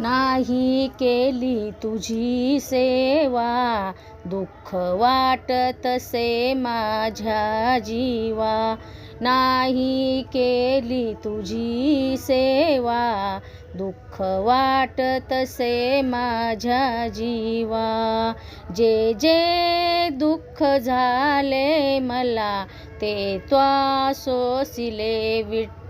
नाही केली तुझी सेवा दुःख वाटतसे माझ्या जीवा. नाही केली तुझी सेवा दुःख वाटतसे माझ्या जीवा. जे जे दुःख झाले मला ते त्वा सोसिले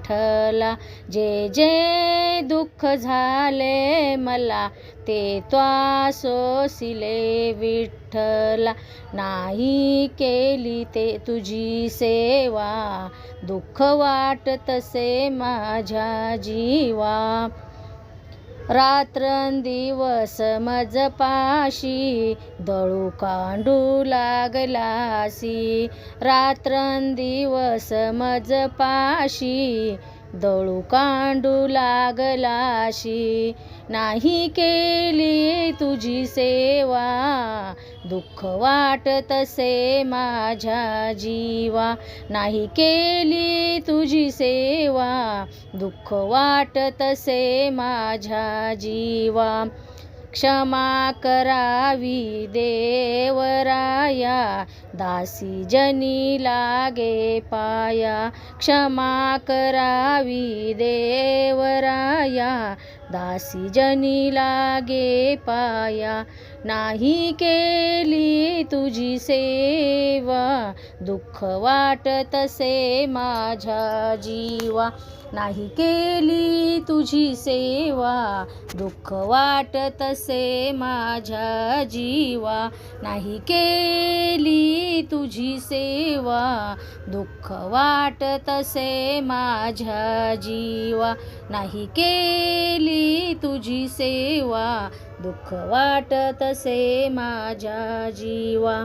विठ्ठला जे जे दुःख झाले मला ते त्वा सोसिले विठ्ठला. नाही केली ते तुझी सेवा दुःख वाटतसे माझ्या जीवा. रात्रंदिवस मजपाशी दळू कांडू लागलासी. रात्रंदिवस मजपाशी दळू कांडू लागलाशी. नाही केली तुझी सेवा दुःख वाटतसे माझ्या जीवा. नाही केली तुझी सेवा दुःख वाटतसे माझ्या जीवा. क्षमा करावी या दासी जनी लागे पाया क्षमा करावी देवराया दासी जनी लागे पाया नाही केली तुझी सेवा दुःख वाटतसे माझ्या जीवा. नाही केली तुझी सेवा. दुःख वाटतसे माझ्या जीवा. नाही केली तुझी सेवा. दुःख वाटतसे माझ्या जीवा. नाही केली तुझी सेवा. दुःख वाटतसे माझ्या जीवा.